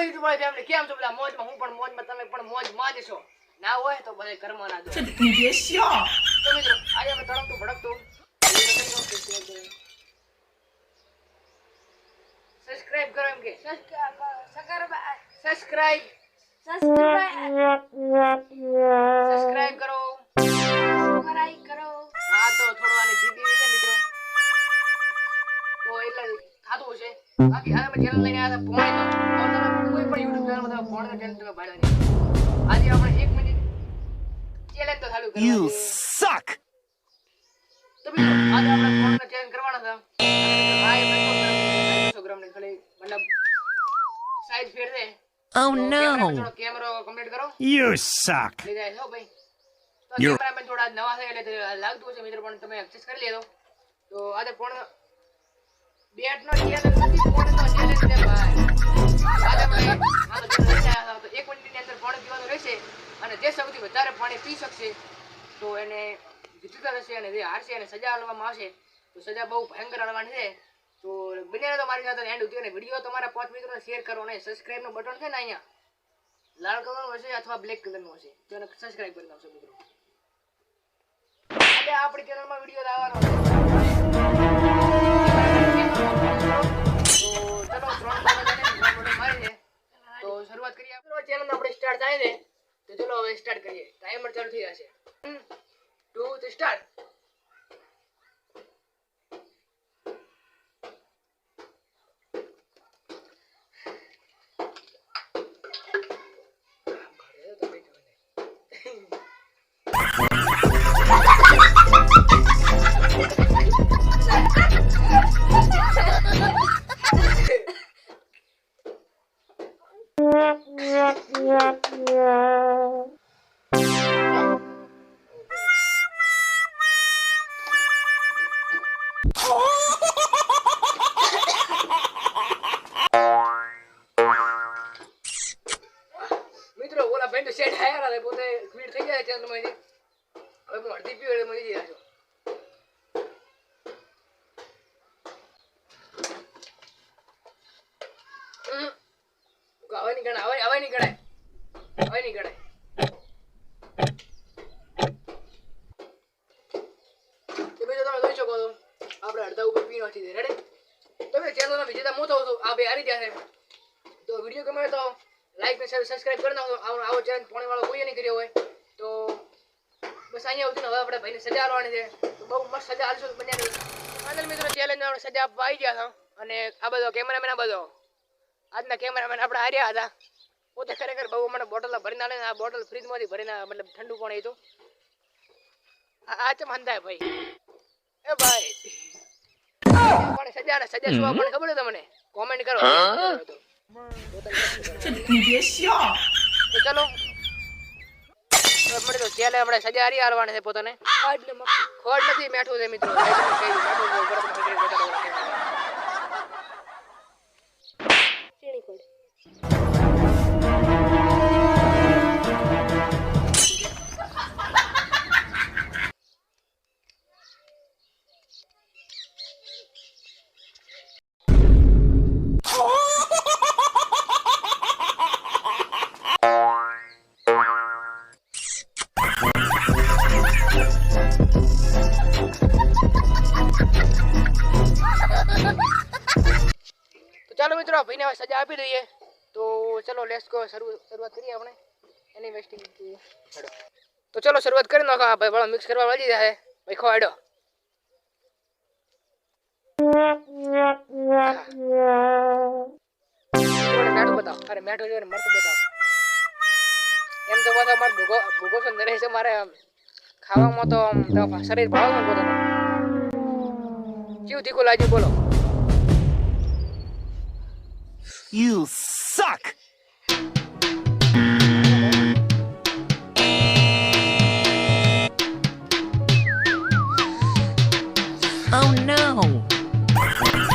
Hello YouTube family કેમ છો બધા? મોજમાં હું પણ મોજમાં તમે પણ મોજમાં જ છો. ના હોય તો બધા ઘરમાં ના જો તો મિત્રો આજે આપણે તડકતું ભડકતું સબસ્ક્રાઇબ કરો એમ કે. સબસ્ક્રાઇબ સબસ્ક્રાઇબ કરો. સબસ્ક્રાઇબ કરો હા તો થોડો આને જીતી છે મિત્રો. તો એટલે થાતું હશે. બાકી હાલ અમે ચેનલ લઈને આવ્યા હતા પોણે તો. કોઈ પણ યુટ્યુબ ચેનલમાં પોણે ચેનલ તમે ભાડ્યા નહીં આજે આપણે એક મિનિટ ચેલેન્જ તો ચાલુ કરી You suck! તો મિત્રો આજે આપણે પોણે ચેલેન્જ કરવાના હતા અને મિત્રો આ એ 200 ગ્રામ 200 ખાલી મતલબ સાઈઝ ફેર દે. Oh no! કેમેરો કમ્પ્લીટ કરો. You suck! લીધા છે હો ભાઈ. તો You- કેમેરામેન થોડા નવા છે એટલે લાગતું છે મિત્રો પણ તમે કરી લેજો. તો આજે પણ બેટ નો ચેલેન્જ નથી પણ નો ચેલેન્જ છે ભાઈ. એક મિનિટની અંદર શકશે તો વીડિયો તમારા પાંચ શેર કરો અને બટન છે ને અહીંયા લાલ કલરનું હશે અથવા બ્લેક કલરનું હશે તો એને સબસ્ક્રાઇબ કરી નાખશો મિત્રો એટલે આપણી ચેનલમાં વીડિયો લાવવાનો મિત્રો ઓલા તો શેઠ હતા પોતે સ્પીડ થઈ જાય ચેનલમાંથી હવે હું અડધી પીવે મળી ગયા છો હમ. હવે નહીં ગણાય હવે હવે નહીં ગણાય હવે નહીં ગણાય તો બીજું તમે જોઈ શકો છો આપણે અડધા ઉપર પી નથી દે. રેડી તમે ચેનલમાં વિજેતા હું થઉં છું? આ બે હારી ત્યાં તો વીડિયો ગમે તો લાઈક ને સબસ્ક્રાઈબ કરી નાખો આવો આવો ચેનલ પોણે વાળો કોઈએ નહીં કર્યો હોય. તો બસ અહીંયા આવતી હવે આપણે ભાઈને સજા આપવાની છે. તો બહુ મસ્ત સજા આલશું બંને ફાઇનલ મિત્રો ચેલેન્જ આપણે સજા આપવા આવી ગયા હતા. અને આ બધો કેમેરામેન આ બધો. આજના કેમેરામેન આપણે હાર્યા હતા. પોતે ખરેખર બહુ મને બોટલ ભરીને આવે આ બોટલ ફ્રીજમાંથી ભરીને મતલબ ઠંડુ પણ એ આ આ ચમ હંધાય ભાઈ? એ ભાઈ. કોણ સજા સજા શું કોણ ખબર તમને? કોમેન્ટ કરો. તો ચલો. આપણે તો આપણે સજા હારી હાલવાની છે પોતાને. ખોડ નથી મેઠું છે મિત્રો. મેઠું મિત્રો ભાઈને હવે સજા આપી દઈએ. તો ચલો લેસ ગો શરૂઆત કરીએ આપણે. એની વેસ્ટિંગ તો ચલો, શરૂઆત કરી નાખો. ભાઈ વાળો મિક્સ કરવા વળી જાય ભાઈ ખવાડો એમ તો પાછો મારે ભૂગો ભૂગો નરે છે મારે ખાવામાં તો શરીર ભાવ પોતાનું કેવું તીખું લાગ્યું? બોલો. You suck! Oh no!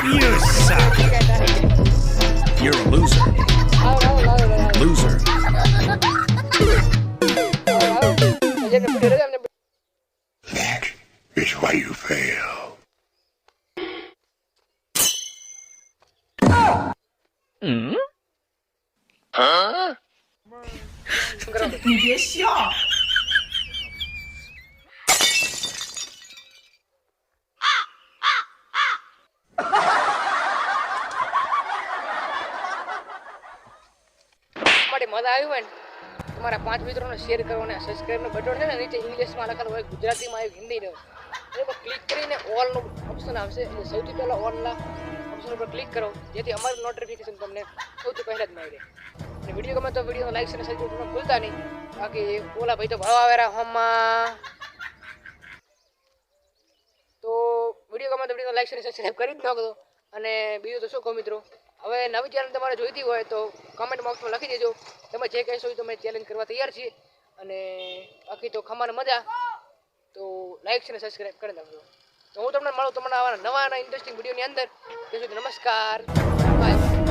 You suck! You're a loser. Loser. That is why you fail. Hmm? કરો 你别笑。 માટે મજા આવી હોય ને તમારા પાંચ મિત્રોને શેર કરો અને સબસ્ક્રાઈબનું બટન છે ને નીચે ઇંગ્લિશમાં લખેલું હોય ગુજરાતીમાં આવ્યું હિન્દીનું એ પર ક્લિક કરીને ઓલનું ઓપ્શન આવશે એટલે સૌથી પહેલાં ઓલના ઓપ્શન પર ક્લિક કરો, જેથી અમારું નોટિફિકેશન તમને સૌથી પહેલાં જ મળી રહે. અને વીડિયો ગમે તો વીડિયો લાઈક અને સબસ્ક્રાઈબ ભૂલતા નહીં. બાકી ઓલા ભાઈ તો ભાવ આવેરા હોમમાં તો વીડિયો ગમે તો વીડિયો લાઈક અને સબસ્ક્રાઈબ કરી જ નાખો અને બીજું તો શું કહું મિત્રો? હવે નવી ચેનલ તમારે જોઈતી હોય તો કમેન્ટ બોક્સમાં લખી દેજો. તમે જે કહેશો એ તમે ચેલેન્જ કરવા તૈયાર છીએ. અને બાકી તો ખમાને મજા. તો લાઈક અને સબસ્ક્રાઈબ કરી નાખજો. તો હું તમને મળું તમને આવા નવા નવા ઇન્ટરેસ્ટિંગ વિડીયોની અંદર. ત્યાં નમસ્કાર. બાય